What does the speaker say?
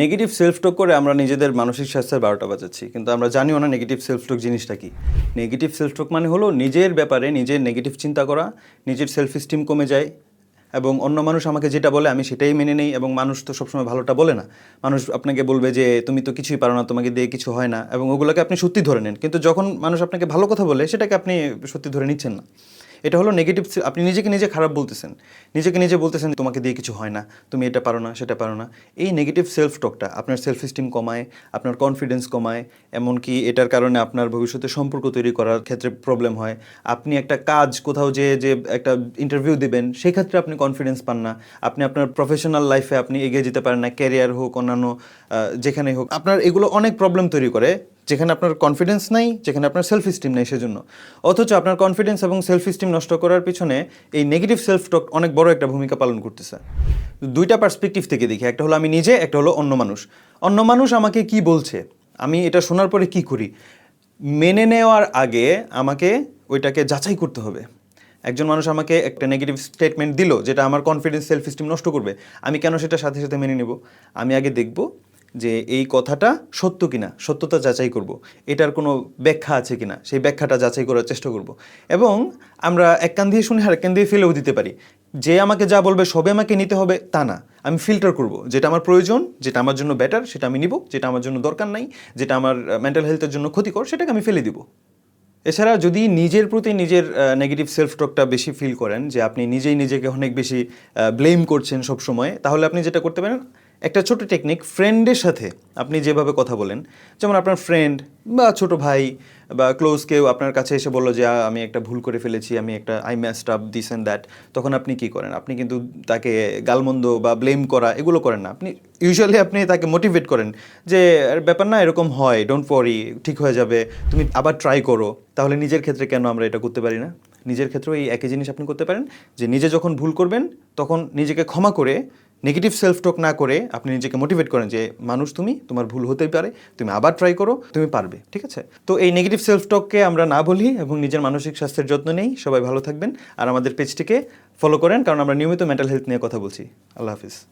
Negative self টক করে আমরা নিজেদের মানসিক স্বাস্থ্যের বারোটা বাজাচ্ছি। কিন্তু আমরা জানিও না নেগেটিভ সেলফ টক জিনিসটা কি। নেগেটিভ সেলফ টক মানে হলো নিজের ব্যাপারে নিজের নেগেটিভ চিন্তা করা, নিজের সেলফ স্টিম কমে যায় এবং অন্য মানুষ আমাকে যেটা বলে আমি সেটাই মেনে নেই এবং মানুষ তো সবসময় ভালোটা বলে না। মানুষ আপনাকে বলবে যে, তুমি তো কিছুই পারো না, তোমাকে দিয়ে কিছু হয় না। এবং ওগুলোকে আপনি সত্যি ধরে নেন। কিন্তু যখন মানুষ আপনাকে ভালো কথা বলে, সেটাকে আপনি সত্যি ধরে নিচ্ছেন না। এটা হলো নেগেটিভ আপনি নিজেকে নিজে খারাপ বলতেছেন। নিজেকে নিজে বলতেছেন তোমাকে দিয়ে কিছু হয় না, তুমি এটা পারো না, সেটা পারো না। এই নেগেটিভ সেলফ টকটা আপনার সেলফ স্টিম কমায়, আপনার কনফিডেন্স কমায়, এমনকি এটার কারণে আপনার ভবিষ্যতে সম্পর্ক তৈরি করার ক্ষেত্রে প্রবলেম হয়। আপনি একটা কাজ কোথাও যে যে একটা ইন্টারভিউ দিবেন, সেই ক্ষেত্রে আপনি কনফিডেন্স পান না। আপনি আপনার প্রফেশনাল লাইফে আপনি এগিয়ে যেতে পারেন না ক্যারিয়ার হোক, অন্যান্য যেখানে হোক। আপনার এগুলো অনেক প্রবলেম তৈরি করে। যেখানে আপনার কনফিডেন্স নাই, যেখানে আপনার সেলফ স্টিম নেই সেজন্য। অথচ আপনার কনফিডেন্স এবং সেলফ স্টিম নষ্ট করার পিছনে এই নেগেটিভ সেলফ টক অনেক বড় একটা ভূমিকা পালন করতেছে। দুইটা পার্সপেক্টিভ থেকে দেখি, একটা হলো আমি নিজে, একটা হলো অন্য মানুষ। অন্য মানুষ আমাকে কি বলছে? আমি এটা শোনার পরে কি করি? মেনে নেওয়ার আগে আমাকে ওইটাকে যাচাই করতে হবে। একজন মানুষ আমাকে একটা নেগেটিভ স্টেটমেন্ট দিল, যেটা আমার কনফিডেন্স সেলফ স্টিম নষ্ট করবে। আমি কেন সেটা সাথে সাথে মেনে নেব? আমি আগে দেখব যে এই কথাটা সত্য কিনা, সত্যতা যাচাই করব। এটার কোনো ব্যাখ্যা আছে কিনা, সেই ব্যাখ্যাটা যাচাই করার চেষ্টা করব। এবং আমরা এক কান দিয়ে শুনে আর এক কান দিয়ে ফেলেও দিতে পারি। যে আমাকে যা বলবে সবে আমাকে নিতে হবে, তা না। আমি ফিল্টার করব। যেটা আমার প্রয়োজন, যেটা আমার জন্য বেটার সেটা আমি নিব। যেটা আমার জন্য দরকার নাই, যেটা আমার মেন্টাল হেলথের জন্য ক্ষতিকর, সেটাকে আমি ফেলে দিব। এছাড়া যদি নিজের প্রতি নিজের নেগেটিভ সেলফ টকটা বেশি ফিল করেন, যে আপনি নিজেই নিজেকে অনেক বেশি ব্লেম করছেন সব সময় তাহলে আপনি যেটা করতে পারেন একটা ছোট টেকনিক ফ্রেন্ডের সাথে আপনি যেভাবে কথা বলেন, যেমন আপনার ফ্রেন্ড বা ছোট ভাই বা ক্লোজ কেউ আপনার কাছে এসে বলল যে আমি একটা ভুল করে ফেলেছি, আমি একটা I messed up this and that তখন আপনি কি করেন? আপনি কিন্তু তাকে গালমন্দ বা ব্লেম করা এগুলো করেন না। আপনি ইউজুয়ালি আপনি তাকে মোটিভেট করেন যে, "আর, ব্যাপার না, এরকম হয় ডোন্ট ওয়ারি ঠিক হয়ে যাবে, তুমি আবার ট্রাই করো। তাহলে নিজের ক্ষেত্রে কেন আমরা এটা করতে পারি না? নিজের ক্ষেত্রেও এই একই জিনিস আপনি করতে পারেন, যে নিজে যখন ভুল করবেন, তখন নিজেকে ক্ষমা করে নেগেটিভ সেলফ টক না করে আপনি নিজেকে মোটিভেট করেন যে, মানুষ তুমি, তোমার ভুল হতেই পারে, তুমি আবার ট্রাই করো, তুমি পারবে। ঠিক আছে? তো এই নেগেটিভ সেলফ টককে আমরা না বলি এবং নিজের মানসিক স্বাস্থ্যের যত্ন নেই। সবাই ভালো থাকবেন। আর আমাদের পেজটিকে ফলো করেন, কারণ আমরা নিয়মিত মেন্টাল হেলথ নিয়ে কথা বলছি। আল্লাহ হাফিজ।